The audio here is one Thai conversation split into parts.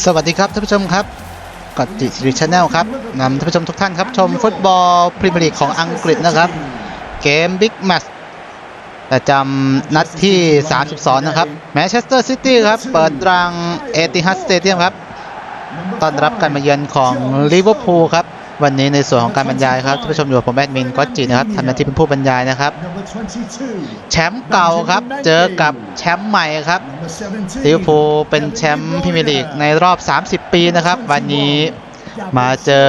สวัสดีครับท่านผู้ชมครับกอติสิริชาแนลครับนำท่านผู้ชมทุกท่านครับ ชมฟุตบอลพรีเมียร์ลีกของอังกฤษนะครับ เกมบิ๊กแมตช์ประจำนัดที่ 32 นะครับแมนเชสเตอร์ซิตี้ครับ เปิดรังเอติฮัดสเตเดียมครับ ต้อนรับการมาเยือนของลิเวอร์พูลครับ วันนี้ในส่วนของการบรรยายครับท่านผู้ชมอยู่กับผมแอดมินก็จินะครับทำหน้าที่เป็นผู้บรรยายนะครับ แชมป์เก่าครับเจอกับแชมป์ใหม่ครับลิเวอร์พูลเป็นแชมป์พรีเมียร์ลีกในรอบ 30 ปีนะครับ วันนี้มาเจอ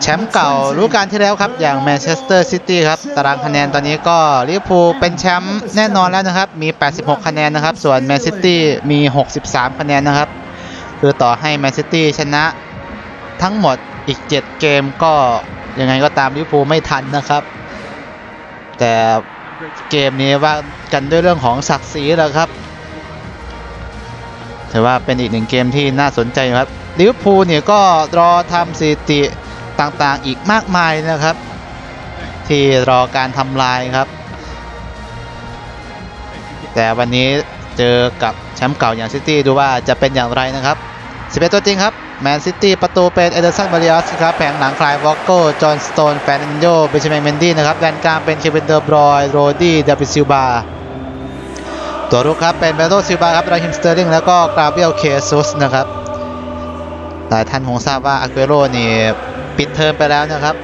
แชมป์เก่ารู้การที่แล้วครับ อย่างแมนเชสเตอร์ซิตี้ครับตารางคะแนนตอนนี้ก็ลิเวอร์พูลเป็นแชมป์แน่นอนแล้วนะครับ มี 86 คะแนนนะครับ ส่วนแมนซิตี้มี 63 คะแนนนะครับ คือต่อให้แมนซิตี้ชนะทั้งหมด อีก 7 เกมก็ยังไงก็ตามลิเวอร์พูลไม่ทันนะครับ แต่เกมนี้ว่ากันด้วยเรื่องของศักดิ์ศรีแล้วครับถือว่าเป็นอีกหนึ่งเกมที่น่าสนใจครับลิเวอร์พูลเนี่ยก็รอทำสถิติต่างๆอีกมากมายนะครับ ที่รอการทำลายครับ แต่วันนี้เจอกับแชมป์เก่าอย่างซิตี้ดูว่าจะเป็นอย่างไรนะครับ 11 ตัวจริงครับ แมนซิตี้ประตูเป็นเอเดอร์สันมาริอัสครับแผงหลังคลายวอลโก้จอห์นสโตนแฟนันโยเบนจามินเมนดี้นะครับแดนกลางเป็นเควินเดอร์บรอยโรดี้เดวิดซิลบาตัวรุกครับเป็นเบโตซิลบาครับราฮิมสเตอร์ลิงแล้วก็กราเบียลเคซุสนะครับหลายท่านคงทราบว่าอาเกโรนี่ปิดเทอมไปแล้วนะครับ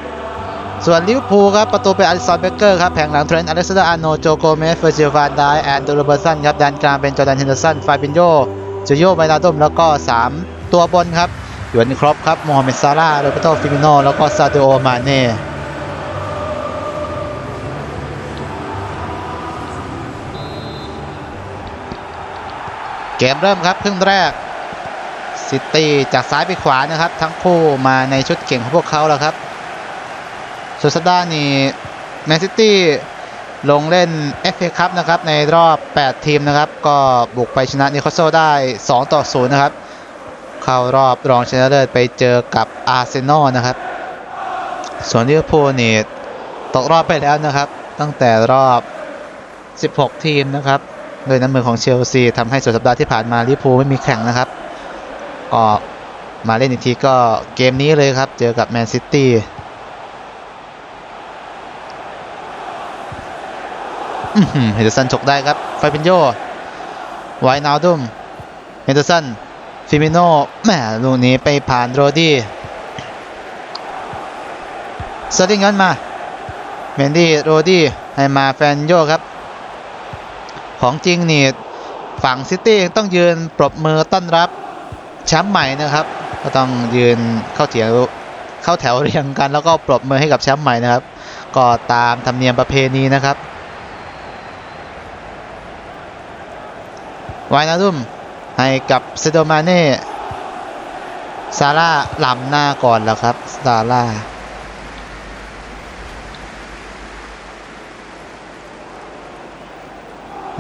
ส่วนลิเวอร์พูลครับประตูเป็นอลิสันเบเกอร์ครับแผงหลังเทรนต์อเล็กซานเดอร์อาร์โนโจโกเมสเฟอร์จิลฟานไดแอนด์โดรเบอร์สันครับแดนกลางเป็นจอร์แดนเฮนเดอร์สันฟาบินโยจูโยไมนาดมแล้วก็ 3 ตัวบนครับ ยวนครอปครับโมฮัมเหม็ดซาร่าโรเบโตฟิมิโนแล้วก็ซาดิโอมาเน่เกมเริ่มครับครึ่งแรกซิตี้จากซ้ายไปขวานะครับ ทั้งคู่มาในชุดเก่งของพวกเขาแล้วครับสุดสัปดาห์นี้แมนซิตี้ลงเล่น FA คัพนะครับในรอบ 8 ทีมนะครับ ก็บุกไปชนะนิโคโซได้ 2 ต่อ 0 นะครับ เข้ารอบรองชนะเลิศไปเจอกับอาร์เซนอลนะครับ ส่วนลิเวอร์พูลนี่ตกรอบไปแล้วนะครับ ตั้งแต่รอบ 16 ทีมนะครับโดยน้ำมือของเชลซีทำให้สุดสัปดาห์ที่ผ่านมาลิเวอร์พูลไม่มีแข่งนะครับก็มาเล่นอีกทีก็เกมนี้เลยครับ เจอกับแมนซิตี้เฮเดอร์สันฉกได้ครับไฟเป็นโยไวนาลดุมเฮเดอร์สัน ฟิมิโน่แหมลูกนี้ไปผ่านโรดี้เซอร์ลิงย้อนมาเมนดี้โรดี้ให้มาแฟนโยครับ ของจริงนี่ฝั่งซิตี้ต้องยืนปรบมือต้อนรับแชมป์ใหม่นะครับ ก็ต้องยืนเข้าเถียงเข้าแถวเรียงกัน แล้วก็ปรบมือให้กับแชมป์ใหม่นะครับ ก็ตามธรรมเนียมประเพณีนะครับไวนาดุม ให้กับเซโดมาเน่ซาร่าลำหน้าก่อนแล้วครับซาร่า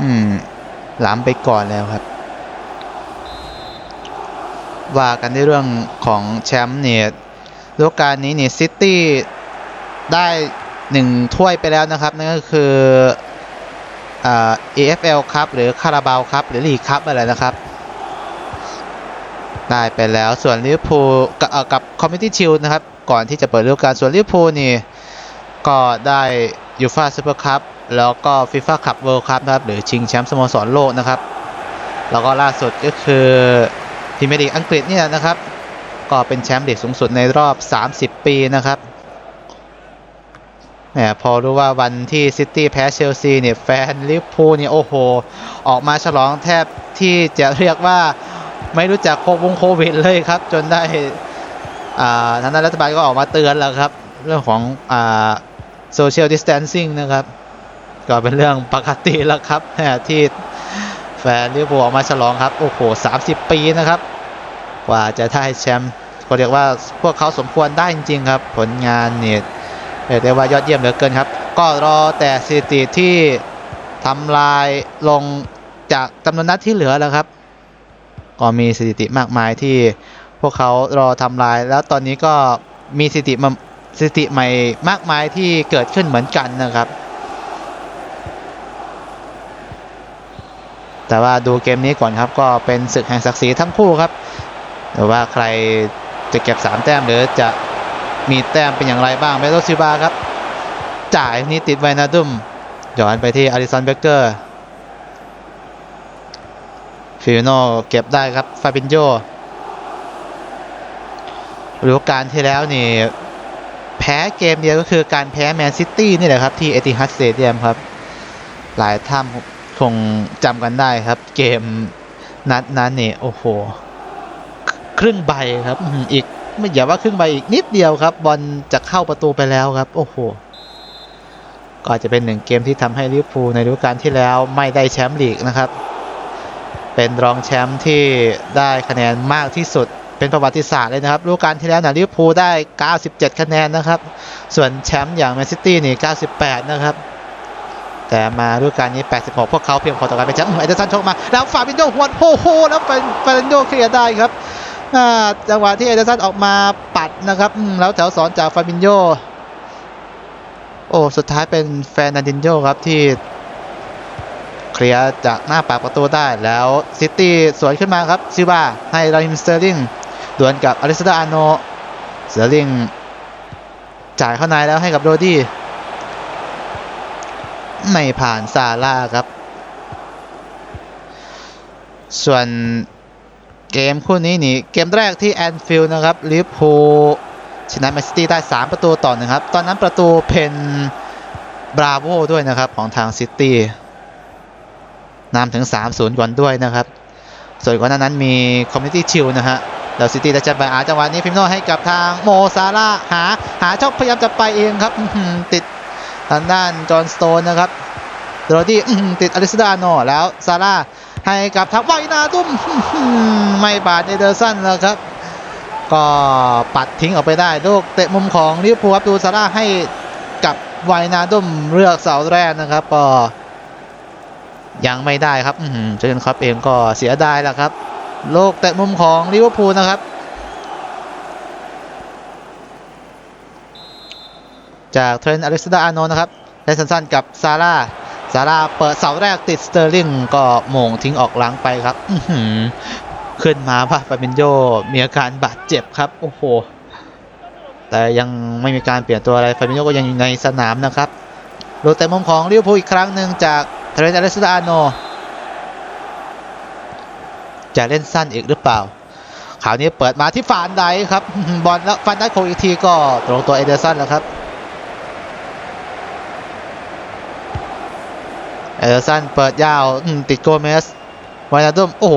อืมล้ำไปก่อนแล้วครับ ว่ากันในเรื่องของแชมป์เนี่ยฤดูกาลนี้เนี่ยซิตี้ได้หนึ่งถ้วยไปแล้วนะครับ นั่นก็คือเอ่า AFL ครับหรือคาราบาวครับหรือลีกครับอะไรนะครับ ได้ไปแล้วส่วนลิเวอร์พูลกับคอมมิตี้ชิลนะครับ ก่อนที่จะเปิดฤดูกาลส่วนลิเวอร์พูลนี่ก็ได้ยูฟาซูเปอร์คัพแล้วก็ฟีฟ่าคัพเวิลด์คัพนะครับ หรือชิงแชมป์สโมสรโลกนะครับ แล้วก็ล่าสุดก็คือพรีเมียร์ลีกอังกฤษเนี่ยนะครับ ก็เป็นแชมป์ลีกสูงสุดในรอบ 30 ปีนะครับแหมพอรู้ว่าวันที่ซิตี้แพ้เชลซีเนี่ยแฟนลิเวอร์พูลเนี่ยโอ้โห ออกมาฉลองแทบที่จะเรียกว่า ไม่รู้จักโควงโควิดเลยครับ จนได้ทางด้านรัฐบาลก็ออกมาเตือนแล้วครับ เรื่องของโซเชียลดิส a ทนซิ่งนะครับ ก็เป็นเรื่องปกติแล้วครับที่แฟนลิเวอร์พูลออกมาฉลองครับ โอ้โห 30 ปีนะครับ กว่าจะได้แชมป์ก็เรียกว่าพวกเขาสมควรได้จริงๆครับ ผลงานเนี่ยเรียกได้ว่ายอดเยี่ยมเหลือเกินครับ ก็รอแต่สถิติที่ทำลายลงจากจำนวนนัดที่เหลือแล้วครับ ก็มีสถิติมากมายที่พวกเขารอทำลาย แล้วตอนนี้ก็มีสถิติสถิติใหม่มากมายที่เกิดขึ้นเหมือนกันนะครับ แต่ว่าดูเกมนี้ก่อนครับก็เป็นศึกแห่งศักดิ์ศรีทั้งคู่ครับหรือว่าใครจะเก็บ 3 แต้มหรือจะมีแต้มเป็นอย่างไรบ้างเบโตซิบาครับ จ่ายนี่ติดไวนาดุมย้อนไปที่อาริสันเบเกอร์ ฟิโนเก็บได้ครับฟาบินโยฤดูกาลที่แล้วนี่ แพ้เกมเดียวก็คือการแพ้แมนซิตี้นี่แหละครับ ที่เอติฮัดสเตเดียมครับ หลายท่านคงจำกันได้ครับ เกมนัดนั้นเนี่ยโอ้โห ครึ่งใบครับอีกไม่อย่าว่าครึ่งใบอีกนิดเดียวครับ บอลจะเข้าประตูไปแล้วครับ โอ้โหก็จจะเป็นหนึ่งเกมที่ทำให้ลิเวอร์พูลในฤดูกาลที่แล้วไม่ได้แชมป์ลีกนะครับ เป็นรองแชมป์ที่ได้คะแนนมากที่สุดเป็นประวัติศาสตร์เลยนะครับฤดูกาลที่แล้วนะลิเวอร์พูลได้ 97 คะแนนนะครับ ส่วนแชมป์อย่างแมนซิตี้นี่ 98 นะครับ แต่มาฤดูกาลนี้ 86 พวกเขาเพียงพอต่อการเป็นแชมป์เอเดอร์สันชกมา แล้วฟาบินโยหวนโอ้โหแล้วเป็นฟาบินโยเคลียร์ได้ครับจังหวะที่เอเดอร์สันออกมาปัดนะครับ แล้วแถวสอนจากฟาบินโยโอ้สุดท้ายเป็นแฟนนันดินโยครับที่ เคลียร์จากหน้าปากประตูได้แล้วซิตี้สวนขึ้นมาครับซิว่าให้ราฮิมสเตอร์ลิงดวลกับอลิสดาอาโนสเตอร์ลิงจ่ายเข้าในแล้วให้กับโรดี้ไม่ผ่านซาร่าครับ ส่วนเกมคู่นี้นี่เกมแรกที่แอนฟิลด์นะครับลิเวอร์พูลชนะแมนซิตี้ได้ 3 ประตูต่อหนึ่งครับ ตอนนั้นประตูเพนบราโวด้วยนะครับ ของทางซิตี้ นำถึง 3-0 ก่อนด้วยนะครับ ส่วนก่อนหน้านั้นมีคอมมิ n ตี้ชิลนะฮะแล้วซิตี้ได้จัดไปอาจังหวะนี้ฟิมโนให้กับทางโมซาร่าหาหาช่องพยายามจะไปเองครับติดทางด้านจอห์นสโตนนะครับโรดี้ติดอลิสดาโนแล้วซาร่าให้กับทางไวนาดุมอื้อหือไม่บาดเอเดอร์สันแล้วครับ ก็ปัดทิ้งออกไปได้ลูกเตะมุมของลิเวอร์พูลครับดูซาร่าให้กับไวนาดุมเลือกเสาแรกนะครับก็ ยังไม่ได้ครับเจนครับเองก็เสียดายแหละครับ โลกเตะมุมของลิเวอร์พูลนะครับ จากเทรนต์อเล็กซานดอร์อาร์โนนะครับได้สั้นๆกับซาร่าซาร่าเปิดเสาแรกติดสเตอร์ลิงก็โม่งทิ้งออกหลังไปครับขึ้นมาป่ะฟาบินโยมีอาการบาดเจ็บครับโอ้โหแต่ยังไม่มีการเปลี่ยนตัวอะไรฟาบินโยก็ยังอยู่ในสนามนะครับโรเตะมุมของลิเวอร์พูลอีกครั้งหนึ่งจาก เทรนต์อเล็กซานเดอร์อาร์โน จะเล่นสั้นอีกหรือเปล่าคราวนี้เปิดมาที่ฟานไดครับ บอลแล้วฟานไดโคงอีกทีก็ตรงตัวเอเดอร์สันแล้วครับเอเดอร์สันเปิดยาวติดโกเมสวานาดุมโอ้โห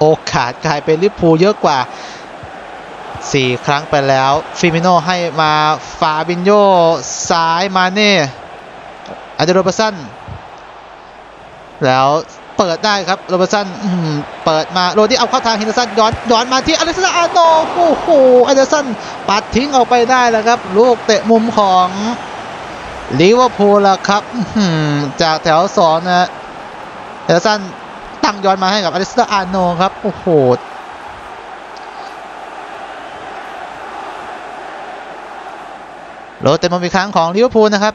โอกาสกลายเป็นลิเวอร์พูลเยอะกว่า 4 ครั้งไปแล้ว ฟิมิโนให้มาฟาบินโยซ้ายมาเน่อาเดโรเบร์สัน แล้วเปิดได้ครับโรเบอร์สันเปิดมาโรดี้เอาเข้าทางเฮนเดอร์สันย้อนย้อนมาที่อเล็กซานเดอร์อาร์โนลด์โอ้โหอเดอร์นปัดทิ้งออกไปได้แล้วครับ ลูกเตะมุมของลิเวอร์พูลละครับจากแถวสองนะเอเดอร์สันตั้งย้อนมาให้กับอเลสเตอร์อาร์โนครับโอ้โหโรเตมอนอีกครั้งของลิเวอร์พูลนะครับ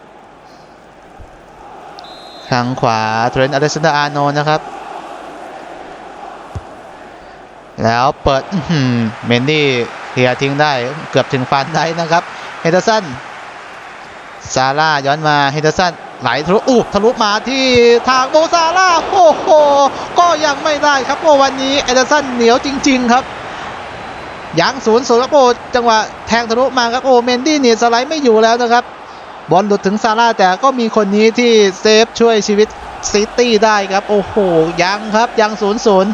ทางขวาเทรนต์อลิสเตอร์อาร์โนนะครับ แล้วเปิดเมนดี้เคลียทิ้งได้เกือบถึงฟันได้นะครับ เฮเดอร์สันซาร่าย้อนมาเฮเดอร์สันไหลทะลุอู้ทะลุมาที่ทางโมซาร่าโอ้โห ก็ยังไม่ได้ครับโอ้วันนี้เอเดอร์สันเหนียวจริง ๆ ครับยังศูนย์ศูนย์ครับโอ้จังหวะแทงทะลุมาครับโอ้เมนดี้เนี่ยสไลด์ไม่อยู่แล้วนะครับ บอลหลุดถึงซาร่าแต่ก็มีคนนี้ที่เซฟช่วยชีวิตซิตี้ได้ครับ โอ้โห ยังครับยังศูนย์ศูนย์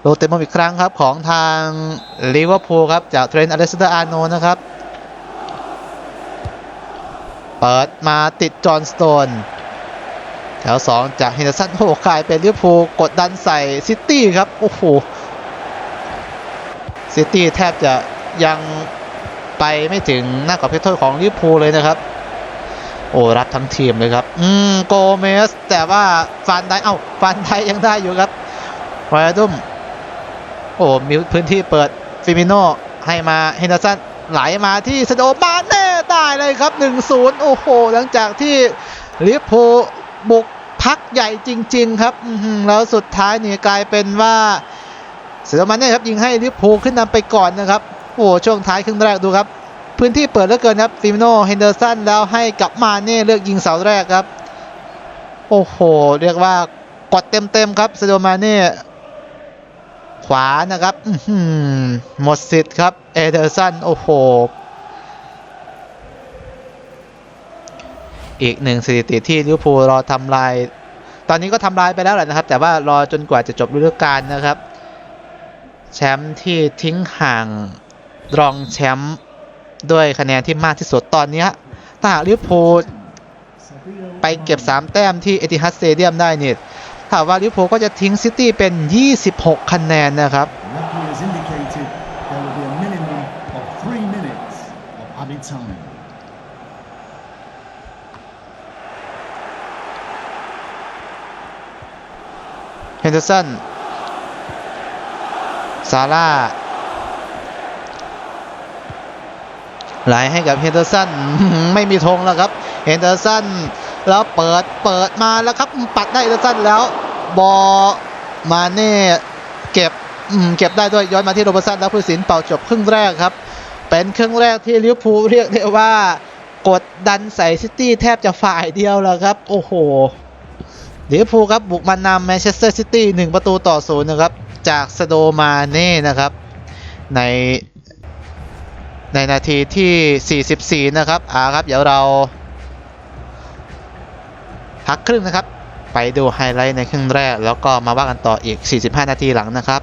โรเตมอนอีกครั้งครับของทางลิเวอร์พูลครับ จากเทรนต์อเล็กซานเดอร์อาร์โนนะครับ เปิดมาติดจอห์นสโตนแถว 2 จากเฮนเดอร์สันโอ้กลายเป็นลิเวอร์พูลกดดันใส่ซิตี้ครับ โอ้โห ซิตี้แทบจะยังไปไม่ถึงหน้ากรอบเขตโทษของลิเวอร์พูลเลยนะครับ โอ้รับทั้งทีมเลยครับ อืมโกเมส แต่ว่าฟันไดเอ้าฟันไดยังได้อยู่ครับวายดุมโอ้มีพื้นที่เปิดฟิมิโนให้มาเฮนเดอร์สันไหลมาที่สโดมาเน่ได้เลยครับ 1-0 โอ้โห หลังจากที่ลิเวอร์พูลบุกพักใหญ่จริง ๆ ครับแล้วสุดท้ายเนี่ยกลายเป็นว่า เสือมันเนี่ยครับยิงให้ลิเวอร์พูลขึ้นนำไปก่อนนะครับโอ้โหช่วงท้ายครึ่งแรกดูครับ พื้นที่เปิดเหลือเกินครับฟิมิโนเฮนเดอร์สันแล้วให้กับมาเน่เลือกยิงเสาแรกครับ โอ้โห เรียกว่ากดเต็มๆครับเซโดมาเน่ขวานะครับอื้อหือหมดสิทธิ์ครับเอเดอร์สันโอ้โหอีกหนึ่งสถิติที่ลิเวอร์พูลรอทำลาย ตอนนี้ก็ทำลายไปแล้วแหละนะครับ แต่ว่ารอจนกว่าจะจบฤดูกาลนะครับ แชมป์ที่ทิ้งห่างรองแชมป์ด้วยคะแนนที่มากที่สุดตอนนี้ถ้าหากลิเวอร์พูลไปเก็บ 3 แต้มที่เอติฮัดสเตเดียมได้เนี่ถ้าว่าลิเวอร์พูลก็จะทิ้งซิตี้เป็น 26 คะแนนนะครับ เฮนเดอร์สัน ซาร่าไหลให้กับเฮนเดอร์สันไม่มีธงแล้วครับเฮนเดอร์สันแล้วเปิดเปิดมาแล้วครับปัดได้เฮนเดอร์สันแล้วบอมาเน่เก็บเก็บได้ด้วยย้อนมาที่โรเบอร์สันแล้วผู้สินเป่าจบครึ่งแรกครับ เป็นครึ่งแรกที่ลิเวอร์พูลเรียกได้ว่ากดดันใส่ซิตี้แทบจะฝ่ายเดียวแล้วครับ โอ้โหลิเวอร์พูลครับบุกมานำแมนเชสเตอร์ซิตี้หนึ่งประตูต่อศูนย์นะครับ จากสโดมาเน่นะครับ ในในนาทีที่ 44 นะครับอ่าครับ เดี๋ยวเรา พักครึ่งนะครับ ไปดูไฮไลท์ในครึ่งแรก แล้วก็มาว่ากันต่ออีก 45 นาทีหลังนะครับ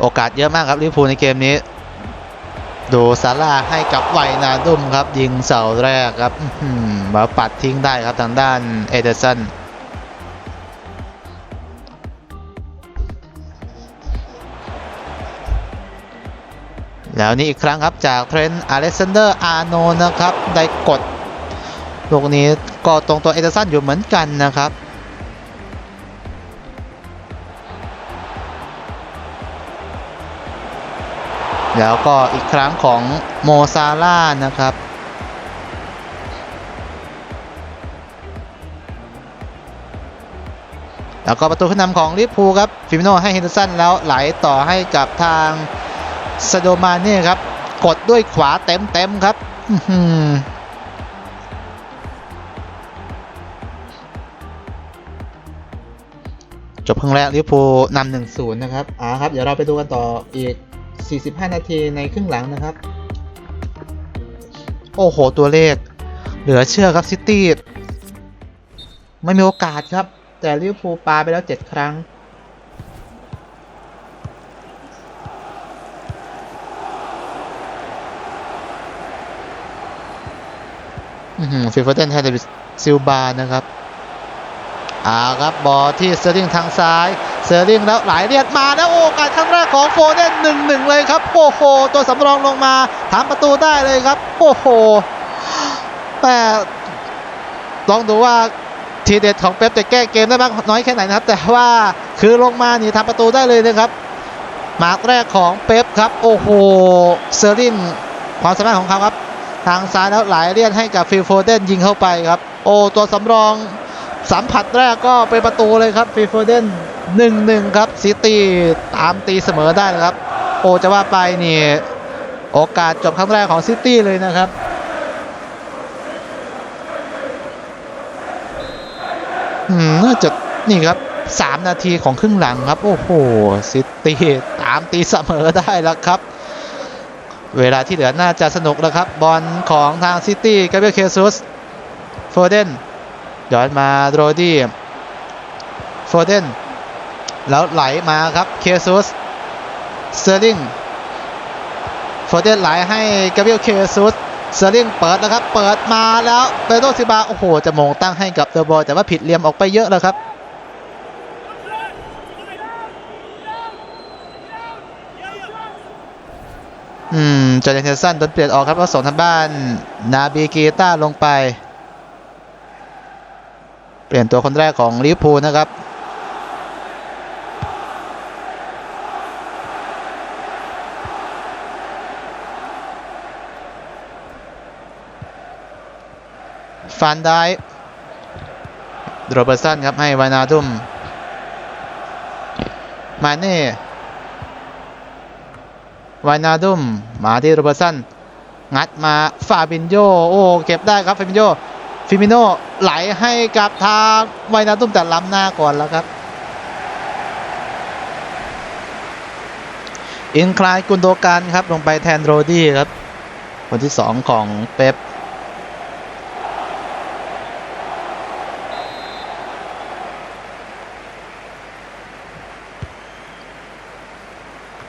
โอกาสเยอะมากครับลิเวอร์พูลในเกมนี้ ดูซาร่าให้กับไวนาดุมครับ ยิงเสาแรกครับมาปัดทิ้งได้ครับทางด้านเอเดอร์สันแล้วนี่อีกครั้งครับจากเทรนต์อเล็กซานเดอร์อาร์โนนะครับ ได้กดลูกนี้ก็ตรงตัวเอเดอร์สันอยู่เหมือนกันนะครับ แล้วก็อีกครั้งของโมซาร่านะครับ แล้วก็ประตูขึ้นนำของลิเวอร์พูครับฟิมิโนให้เฮนเดอร์สันแล้วไหลต่อให้กับทางซาโดมาเน่ครับ กดด้วยขวาเต็มๆครับจบครึ่งแรกลิเวอร์พูลนำหนึ่งศูนย์นะครับอ่าครับ เดี๋ยวเราไปดูกันต่ออีก 45 นาทีในครึ่งหลังนะครับ โอ้โห ตัวเลข เหลือเชื่อครับซิตี้ไม่มีโอกาสครับ แต่ลิเวอร์พูลปาไปแล้ว 7 ครั้ง ฟิลเฟอร์เทนแฮนด์ซิลบานะครับ อ่าครับ บอลที่เซอร์ลิงทางซ้าย อร์ลิงแล้วไหลเลียดมาแล้วโอกาสครั้งแรกของโฟเดนหนึ่งหนึ่งเลยครับโอ้โหตัวสำรองลงมาถามประตูได้เลยครับโอ้โหแต่ลองดูว่าทีเด็ดของเป๊ปจะแก้เกมได้มากน้อยแค่ไหนนะครับ แต่ว่าคือลงมาหนีทำประตูได้เลยนะครับมาร์กแรกของเป๊ปครับโอ้โหเซอร์ลิงความสามารถของเขาครับ ทางซ้ายแล้วไหลเลียดให้กับฟิลโฟเดนยิงเข้าไปครับ โอ้ตัวสำรอง สัมผัสแรกก็เป็นประตูเลยครับฟิลโฟเดนหนึ่งหนึ่งครับซิตี้ตามตีเสมอได้นะครับ โอจะว่าไปนี่โอกาสจบครั้งแรกของซิตี้เลยนะครับอืมน่าจะนี่ครับ3นาทีของครึ่งหลังครับ โอ้โหซิตี้ตามตีเสมอได้แล้วครับ เวลาที่เหลือน่าจะสนุกแล้วครับ บอลของทางซิตี้กาเบรียลเคซุสโฟเดน ย้อนมาโรดี้โฟเดนแล้วไหลมาครับเคซุสเซอร์ลิงโฟเดนไหลให้กาเบรียลเคซุสเซอร์ลิงเปิดแล้วครับเปิดมาแล้วเปโตรซิบาโอ้โหจะมงตั้งให้กับเดอะบอลแต่ว่าผิดเหลี่ยมออกไปเยอะแล้วครับอืมจอร์แดนเทนสันโดนเปลี่ยนออกครับแล้วส่งทางบ้าน นาบีกีต้าลงไป เปลี่ยนตัวคนแรกของลิเวอร์พูลนะครับ ฟันได้โรเบอร์สันครับให้วานาดุม มาเน่ วานาดุม มาที่โรเบอร์สัน งัดมาฟาบินโย โอ้ เก็บได้ครับฟาบินโย ฟิมิโนไหลให้กับทางไวนาดุมแต่ล้ำหน้าก่อนแล้วครับ อินคลายกุนโดการครับ ลงไปแทนโรดี้ครับ คนที่2ของเป๊ป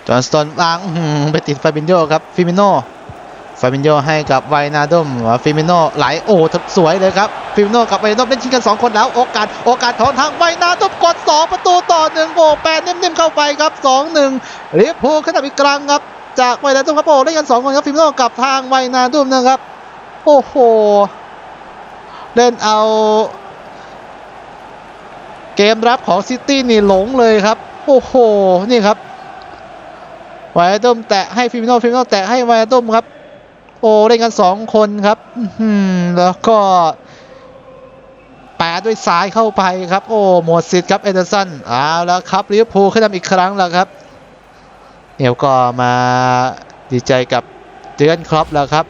จอห์นสโตนวางไปติดฟาบินโยครับ ฟิมิโน ฟาบินโยให้กับไวนาดมฟิมิโนไหลโอ้สวยเลยครับ ฟิมิโนกับไวนาดมเล่นชิงกัน 2 คนแล้ว โอกาส โอกาสของทางไวนาดมกด 2 ประตูต่อ1โอ้แปดนิ่มๆเข้าไปครับ 2-1ลิเวอร์พูลขึ้นนำอีกครั้งครับ จากไวนาดมครับโอ้เล่นกัน 2 คนครับ ฟิมิโนกับทางไวนาดมนะครับ โอ้โห เล่นเอา เกมรับของซิตี้นี่หลงเลยครับ โอ้โห นี่ครับไวนาดมแตะให้ฟิมิโนฟิมิโนแตะให้ไวนาดมครับ โอ้เล่นกันสองคนครับแล้วก็แปะด้วยซ้ายเข้าไปครับ โอ้หมดสิทธิ์ครับเอเดอร์สันเอาแล้วครับลิเวอร์พูลขึ้นนำอีกครั้งแล้วครับเดี๋ยวก็มาดีใจกับเจอร์นครอปแล้วครับ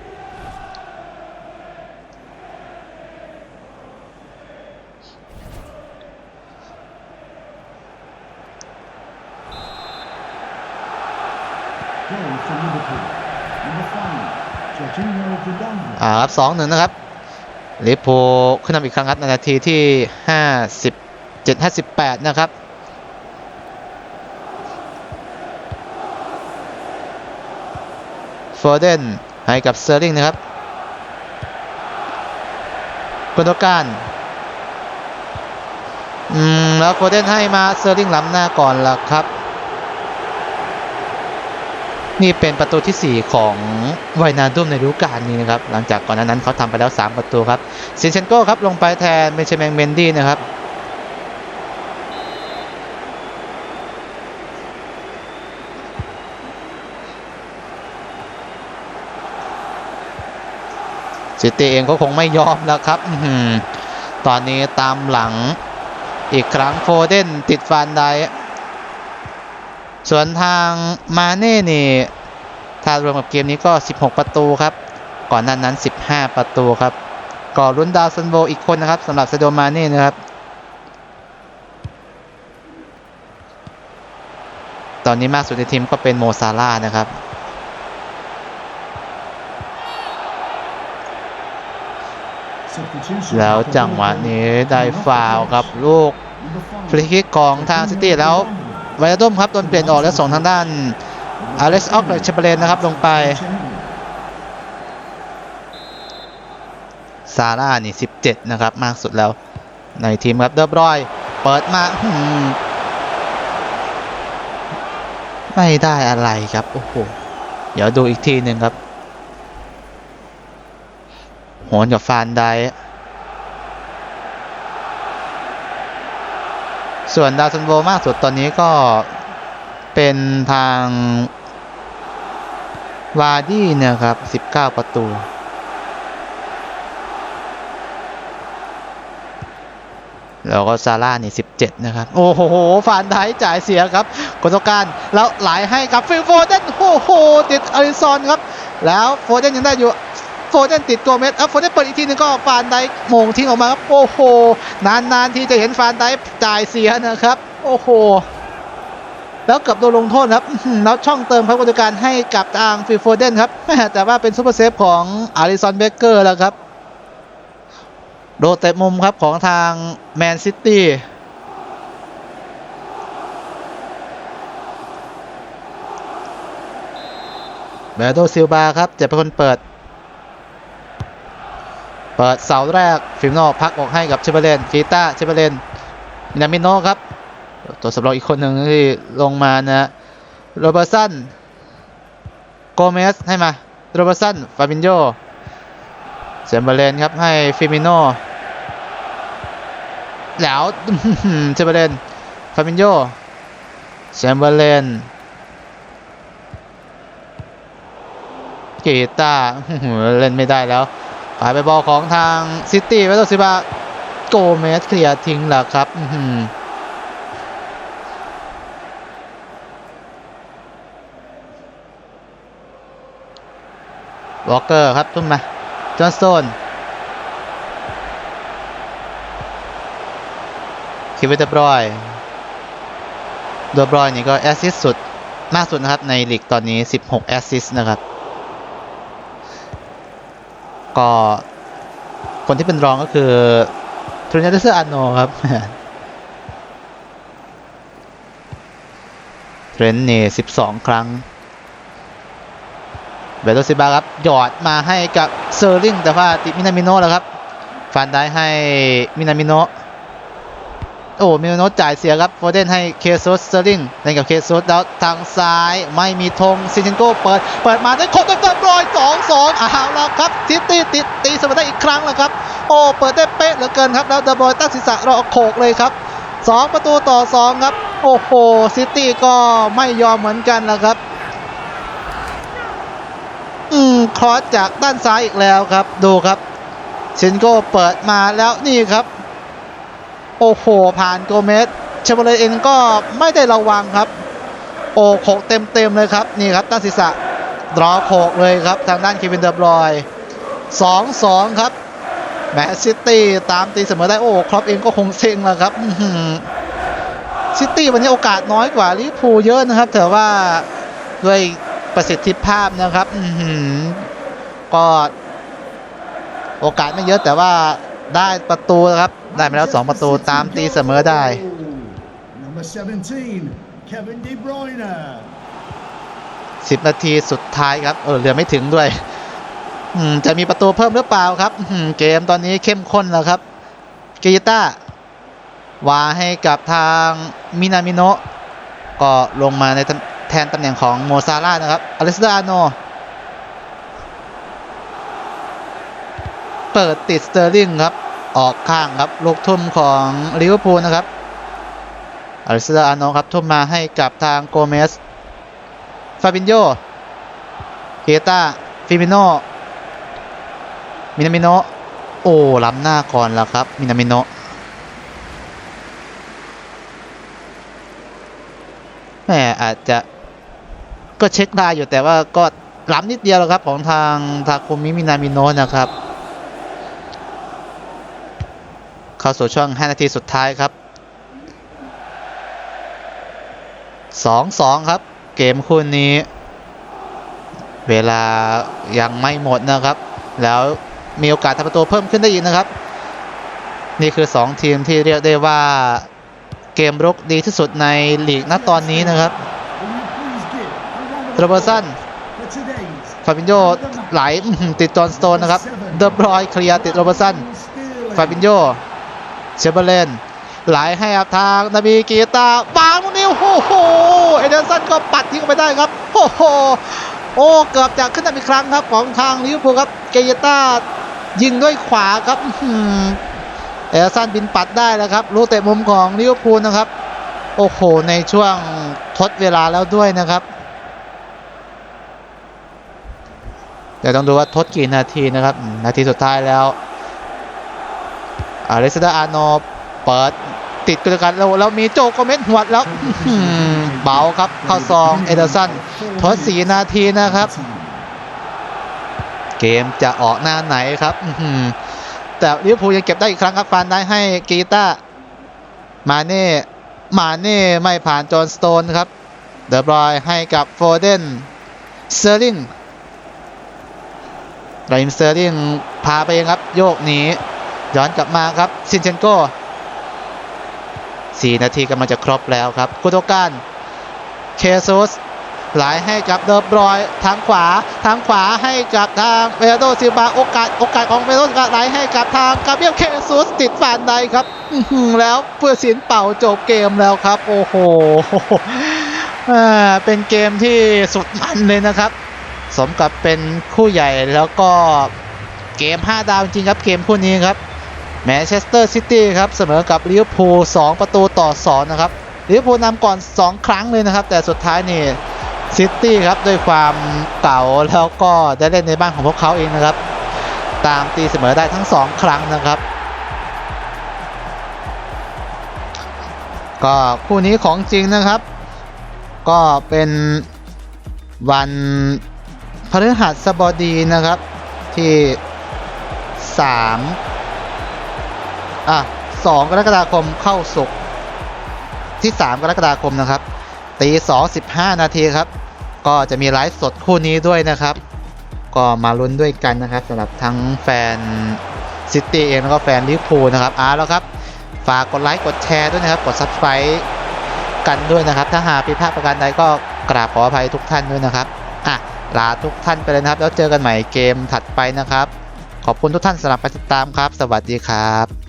อ่าครับสองหนึ่งนะครับลิโพขึ้นนำอีกครั้งครับในนาทีที่ห้าสิบเจ็ดห้าสิบแปดนะครับโฟเดนให้กับเซอร์ลิงนะครับกุนโดการอืมแล้วโฟเดนให้มาเซอร์ลิงล้ำหน้าก่อนละครับ นี่เป็นประตูทีสี่ 4 ของไวนาดุมในฤดูกาลนี้นะครับ หลังจากก่อนหน้านั้นเขาทำไปแล้ว 3 ประตูครับซินเชนโก้ครับลงไปแทนเบนเชแมงเมนดี้นะครับซิตี้เองก็คงไม่ยอมแล้วครับตอนนี้ตามหลังอีกครั้งโฟเดนติดฟันได ส่วนทางมาเน่นี่ถ้ารวมกับเกมนี้ก็ 16 ประตูครับ ก่อนหน้านั้น 15 ประตูครับ ก่อรุนดาวซันโวอีกคนนะครับสำหรับเซโดมาเน่นะครับ ตอนนี้มากสุดในทีมก็เป็นโมซาร่านะครับ แล้วจังหวะนี้ได้ฟาวครับ ลูกฟรีคิกของทางซิตี้แล้ว ไวอาดมครับโดนเปลี่ยนออกแล้วส่งทางด้านอเล็กซ์ออกเชเบเลนนะครับลงไปซาร่านี่ 17 นะครับ มากสุดแล้ว ในทีมครับเดอบรอย เปิดมา ไม่ได้อะไรครับ โอ้โห เดี๋ยวดูอีกทีหนึ่งครับ โหนกับฟานได ส่วนดาวซันโวมากสุดตอนนี้ก็เป็นทางวาร์ดี้เนี่ยครับ 19 ประตู แล้วก็ซาร่านี่ 17 นะครับ โอ้โหฟานไดจ่ายเสียครับกตการแล้วไหลให้กับฟิลโฟเดนโอ้โห ติดอาริซอนครับ แล้วโฟเดนยังได้อยู่ โฟเดนติดตัวเม็ดอะโฟเดนเปิดอีกทีหนึงก็ฟานไดโมงทิ้งออกมาครับโอ้โห นานๆทีจะเห็นฟานไดจ่ายเสียนะครับ โอ้โห แล้วเกับโดนลงโทษครับแล้วช่องเติมครับกตการให้กับทางฟิลโฟเดนครับแต่ว่าเป็นซูเปอร์เซฟของอาริซอนเบเกอร์แล้วครับโดดเตะมุมครับของทางแมนซิตี้เบโดซิลบาครับจะเป็นคนเปิด เปิดเสาแรกฟิมโนพักออกให้กับเชเบเลนกีตาเชเบเลนมินามิโนครับ ตัวสำรองอีกคนหนึ่งที่ลงมานะโรเบอร์สันโกเมสให้มาโรเบอร์สันฟาบินโยเซมเบอร์เลนครับให้ฟิมิโนแล้วเซมเบอร์เลนฟาบินโยเซมเบอร์เลนกีตาเล่นไม่ได้แล้ว ฟปลายไปบอลของทางซิตี้เวโตซิบาโกเมสเคลียร์ทิ้งแล้วครับอื้อหือวอลเกอร์ครับทุ่มมาจอห์นสโตนคิวเวตบรอยเดบรอยนี่ก็แอสซิสต์สุดมากสุดนะครับในลีกตอนนี้ 16 แอสซิสต์นะครับ ก็คนที่เป็นรองก็คือทรูเนเซอร์อาโนครับเทรนต์นี่12ครั้งเบโตซิบาครับ หยอดมาให้กับเซอร์ลิงแต่ว่าติดมินามิโนแล้วครับฟันได้ให้มินามิโน โอ้มินามิโนจ่ายเสียครับโฟเดนให้เคซุสเซอร์ลิงเล่นกับเคซุสแล้วทางซ้ายไม่มีธงซินเชนโกเปิด เปิดมาได้ครบได้เรียบร้อย2 2เอาแล้วครับซิตี้ติดตีเสมอได้อีกครั้งแล้วครับ โอ้เปิดได้เป๊ะเหลือเกินครับ แล้วเดบอยตั้งศีรษะรอโขกเลยครับ2ประตูต่อ2ครับ โอ้โหซิตี้ก็ไม่ยอมเหมือนกันนะครับ อืมครอสจากด้านซ้ายอีกแล้วครับ ดูครับเชนโกเปิดมาแล้วนี่ครับ โอ้โห ผ่านโกเมสเชเบเลเองก็ไม่ได้ระวังครับ โอ้โขกเต็มเต็มๆเลยครับ นี่ครับตั้งศีรษะรอโขกเลยครับ ทางด้านเควินเดอร์บรอย2-2ครับแมนซิตี้ตามตีเสมอได้โอ้ครอปเองก็คงเซ็งแล้วครับซิตี้วันนี้โอกาสน้อยกว่าลิพูเยอะนะครับ แต่ว่าด้วยประสิทธิภาพนะครับอือหือก็โอกาสไม่เยอะแต่ว่า ได้ประตูนะครับ ได้มาแล้ว 2 ประตูตามตีเสมอได้ Number 17, Kevin De Bruyne. 10 นาทีสุดท้ายครับ เออเหลือไม่ถึงด้วยอืมจะมีประตูเพิ่มหรือเปล่าครับอื้อหือเกมตอนนี้เข้มข้นแล้วครับเกยิต้าวาให้กับทางมินามิโนะก็ลงมาในตำแทนตำแหน่งของโมซาร่าห์นะครับอเลสดาอาโน เปิดติดสเตอร์ลิงครับ ออกข้างครับลูกทุ่มของลิเวอร์พูลนะครับอเลสดาอาโนครับทุ่มมาให้กับทางโกเมสฟาบินโยเกตาฟิมิโนมินามิโนโอ้ล้ำหน้าก่อนแล้วครับ มินามิโนแหมอาจจะก็เช็คได้อยู่แต่ว่าก็ล้ำนิดเดียวแล้วครับของทางทาคุมิมินามิโนนะครับ เข้าสู่ช่วง 5 นาทีสุดท้ายครับ 2-2 ครับ เกมคู่นี้ เวลายังไม่หมดนะครับ แล้วมีโอกาสทำประตูเพิ่มขึ้นได้อีกนะครับ นี่คือ 2 ทีมที่เรียกได้ว่าเกมรุกดีที่สุดในลีกณตอนนี้นะครับโรเบอร์สันฟาบินโยไหลติดจอห์นสโตนนะครับ เดอบรอยเคลียร์ติดโรเบอร์สันฟาบินโย เชเบเลนไหลให้กับทางนาบีกีตาบางนิ้วโอ้โหเอเดนสันก็ปัดทิ้งไปได้ครับโอ้โหโอ้เกือบจะขึ้นนำอีกครั้งครับของทางลิเวอร์พูลครับเกยตายิงด้วยขวาครับอื้อหือเอเดนสันบินปัดได้แล้วครับลูกเตะมุมของลิเวอร์พูลนะครับ โอ้โหในช่วงทดเวลาแล้วด้วยนะครับเดี๋ยวต้องดูว่าทดกี่นาทีนะครับ นาทีสุดท้ายแล้ว อาเลสดาอาโนเปิดติดกันกันแล้วแล้วมีโจโกเมสหวดแล้วเบาครับ เข้าซองเอเดอร์สันทด4นาทีนะครับ เกมจะออกหน้าไหนครับแต่ลิเวอร์พูลยังเก็บได้อีกครั้งครับฟานได้ให้กีตามาเน่มาเน่ไม่ผ่านจอห์นสโตนครับเดอบรอยให้กับโฟเดนเซอร์ลิงไรมเซอร์ลิงพาไปเองครับ โยกหนี ย้อนกลับมาครับซินเชนโก้4นาทีกำลังจะครบแล้วครับกุโตการเคซุสไหลให้กับเดอบรอยทางขวาทางขวาให้กับทางเวโดซิบาโอกาสโอกาสของเวโดซิบาไหลให้กับทางกาเบียลเคซุสติดฝานใดครับแล้วเพื่อสินเป่าจบเกมแล้วครับ โอ้โหอ่าเป็นเกมที่สุดมันเลยนะครับ สมกับเป็นคู่ใหญ่แล้วก็เกม 5 ดาวจริงครับเกมคู่นี้ครับ แมนเชสเตอร์ซิตี้ครับเสมอกับลิเวอร์พูล2ประตูต่อ2นะครับลิเวอร์พูลนำก่อน 2 ครั้งเลยนะครับ แต่สุดท้ายนี่ซิตี้ครับด้วยความเก่าแล้วก็ได้เล่นในบ้านของพวกเขาเองนะครับ ตามตีเสมอได้ทั้ง 2 ครั้งนะครับ ก็คู่นี้ของจริงนะครับ ก็เป็นวันพฤหัสบดีนะครับที่ 3 อะ2กรกฎาคมเข้าสุกร์ที่ 3 กรกฎาคมนะครับตี2 15นาทีครับ ก็จะมีไลฟ์สดคู่นี้ด้วยนะครับ ก็มาลุ้นด้วยกันนะครับสำหรับทั้งแฟนซิตี้เองแล้วก็แฟนลิเวอร์พูลนะครับอ่าแล้วครับฝากกดไลค์กดแชร์ด้วยนะครับ กด subscribe กันด้วยนะครับ ถ้าหากผิดพลาดประการใดก็กราบขออภัยทุกท่านด้วยนะครับอะลาทุกท่านไปเลยนะครับ แล้วเจอกันใหม่เกมถัดไปนะครับ ขอบคุณทุกท่านสำหรับการติดตามครับ สวัสดีครับ